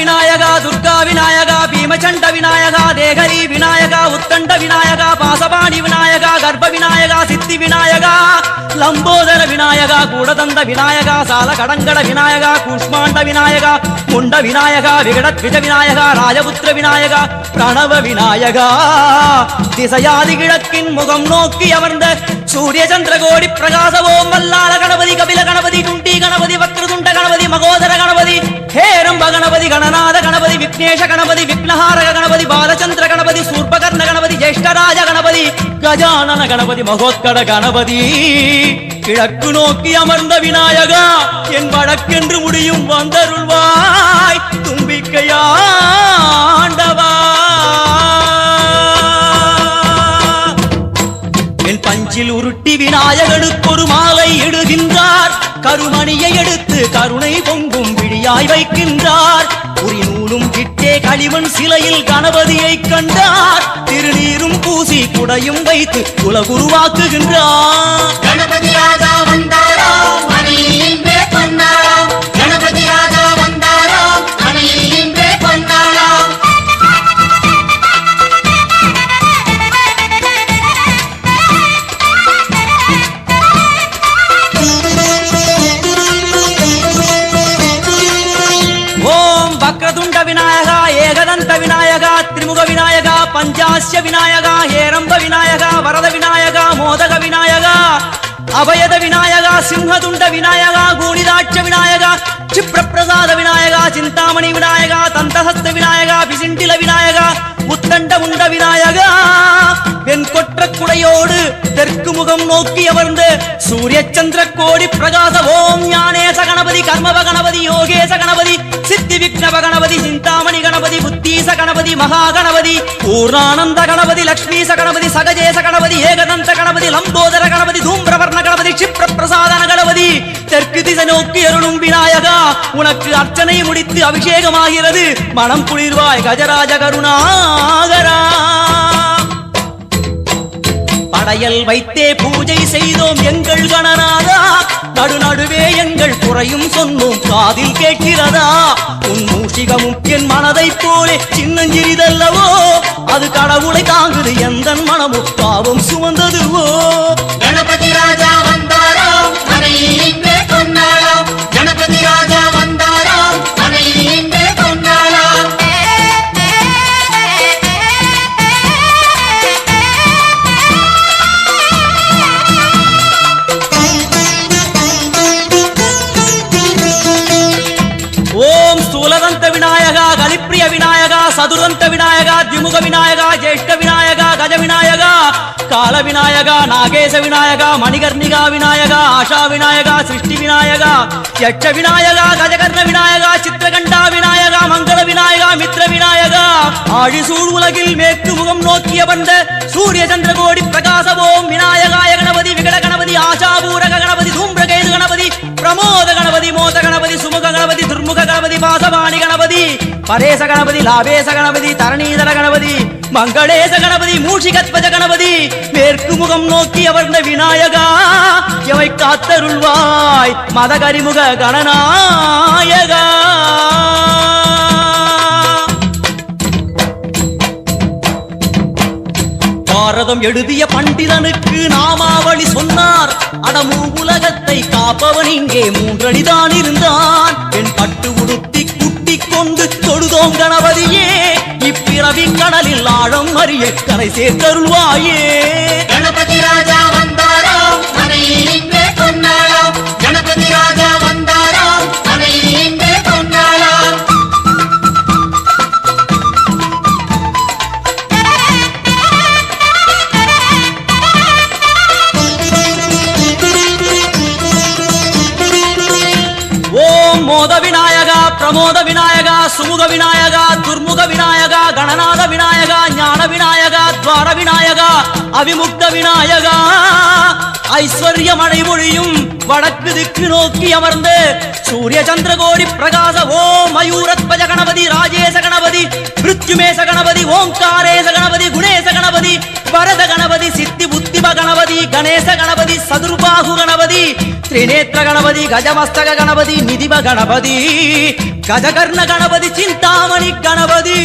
ஓமர்க விநாயகா துர்கா விநாயகா பீமச்சண்ட விநாயகா தேகரி விநாயகா உத்தண்ட விநாயகா பாசபாணி விநாயகா கர்ப்ப விநாயகா சித்தி விநாயகா லம்போதர விநாயகா கூட தந்த விநாயகா சால கடங்கட விநாயகா கூஷ்மாண்ட விநாயகா முண்ட விநாயகா விகடத்விஜ விநாயகா ராஜபுத்திர விநாயகா பிரணவ விநாயகா. திசையாதி கிழக்கின் முகம் நோக்கி அமர்ந்த சூரிய சந்திரகோடி பிரகாச ஓம் வல்லாள கணபதி கபில கணபதி குண்டி கணபதி வக்ரதுண்ட கணபதி மகோதர கணபதி ஹேரம்ப கணபதி கணநாத கணபதி விக்னேஷ கணபதி விக்னஹாரக கணபதி பாலச்சந்திர கணபதி சூர்பகர்ண கணபதி ஜேஷ்டராஜ கணபதி கஜானன கணபதி மகோத்கட கணபதி. கிழக்கு நோக்கி அமர்ந்த விநாயகா என் வழக்கென்று முடியும் வந்தருள்வாய். தும்பிக்கையாண்டவா. என் பஞ்சில் உருட்டி விநாயகனுக்கு ஒரு மாலை இடுகின்றார். கருமணியை எடுத்து கருணை பொங்கும் விழியாய் வைக்கின்றார். கிட்டே சிலையில் கணபதியை கண்டார். திருநீரும் பூசி குடையும் வைத்து உலகுருவாக்குகின்றார் கணபதி ராஜா வந்தாராம் மனையில் விநாயகா திரிமுக விநாயகா பஞ்சாசிய விநாயகா ஹேரம்ப விநாயகா வரத விநாயகா மோதக விநாயகா அபயத விநாயகா சிம்ஹதுண்ட விநாயகா கூணிதாட்ச விநாயகா சிப்ரப்பிரசாத விநாயகா சிந்தாமணி விநாயகா தந்தஹஸ்த விநாயகா பிசிண்டில விநாயகா உத்தண்ட உண்ட விநாயகா. என் கொற்ற குடையோடு தெற்கு முகம் நோக்கி அமர்ந்து சூரிய சந்திர கோடி பிரகாச ஓம் ஞானே மகாகணபதி கணபதி பூர்ணானந்த கணபதி லக்ஷ்மி சகணபதி சகஜேச கணபதி ஏகதந்த கணபதி லம்போதர கணபதி தூம்பிரவர்ண கணபதி சிப்ர பிரசாதன கணபதி. தெற்கு திசை நோக்கி அருளும் விநாயகா உனக்கு அர்ச்சனை முடித்து அபிஷேகமாகிறது. மனம் குளிர்வாய் கஜராஜ கருணாகரா. படையல் வைத்தே பூஜை செய்தோம் எங்கள் கணநாதா நடுநடுவே எங்கள் குறையும் சொன்னோம் காதில் கேட்கிறதா? உன் மூஷிகமும் என் மனதை போலே சின்னஞ்சிறிதல்லவோ? அது கடவுளை தாங்குது எந்த மனமும் பாவம் சுமந்ததுவோ? விநாயகா விநாயகா ஜேஷ்ட விநாயகா கஜ விநாயகா கால விநாயகா நாகேச விநாயகா மணிகர்ணிகா விநாயகா ஆஷா விநாயகா சிருஷ்டி விநாயகா யட்ச விநாயகா கஜகர்ண விநாயகா சித்திரகண்டா விநாயகா மங்கள விநாயகா மித்ர விநாயகா ஆழிசூழ் உலகில் மேற்கு முகம் நோக்கிய வந்த சூரிய சந்திரகோடி பிரகாச ஓம் விநாயகாய கணபதி விகட கணபதி ஆஷாபூரக கணபதி தூம்பிரகேது கணபதி பிரமோத கணபதி மோத கணபதி சுமுக கணபதி துர்முக கணபதி பாசவாணி கணபதி. பரேச கணபதி லாபேச கணபதி தரணீதர கணபதி மங்களேச கணபதி மூஷிகத்வஜ கணபதி மேற்கு முகம் நோக்கி அமர்ந்த விநாயகா எவை காத்தருள்வாய் மதகரிமுக கணநாயகா. பாரதம் எழுதிய பண்டிதனுக்கு நாமாவளி சொன்னார் அடமு உலகத்தை காப்பவன் இங்கே மூன்றடிதான் இருந்தான் என் பட்டு கனவின் கடலில் ஆழம் அறிய கரை சேர்த்தருள்வாயே. கணபதி ராஜா வந்தாராம் கணபதி ராஜா வந்தாராம் ஓம் மோத விநாயகர் பிரமோத விநாயகா சுமுக விநாயகா துர்முக விநாயகா கணநாத விநாயகா ஞான விநாயகா துவார விநாயகா அவிமுக்த விநாயகா. ஐஸ்வர்ய மழை பொழியும் வடக்கு திக்கு நோக்கி அமர்ந்து சூரிய சந்திர கோடி பிரகாச ஓம் மயூரத்வஜ கணபதி ராஜேச கணபதி மிருத்யுமேச கணபதி ஓங்காரேச கணபதி குணேச கணபதி வரத கணபதி சித்தி புத்திம கணபதி கணேச கணபதி சதுர்பாகு கணபதி திரிநேத்திர கணபதி கஜமஸ்தக கணபதி நிதிம கணபதி கஜகர்ண கணபதி சிந்தாமணி கணபதி.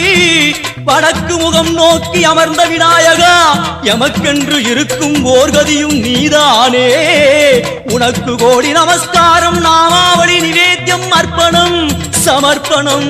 வடக்கு முகம் நோக்கி அமர்ந்த விநாயகா எமக்கென்று இருக்கும் ஓர்கதியும் நீதானே. உனக்கு கோடி நமஸ்காரம் நாமாவளி நிவேத்தியம் அர்ப்பணம் சமர்ப்பணம்.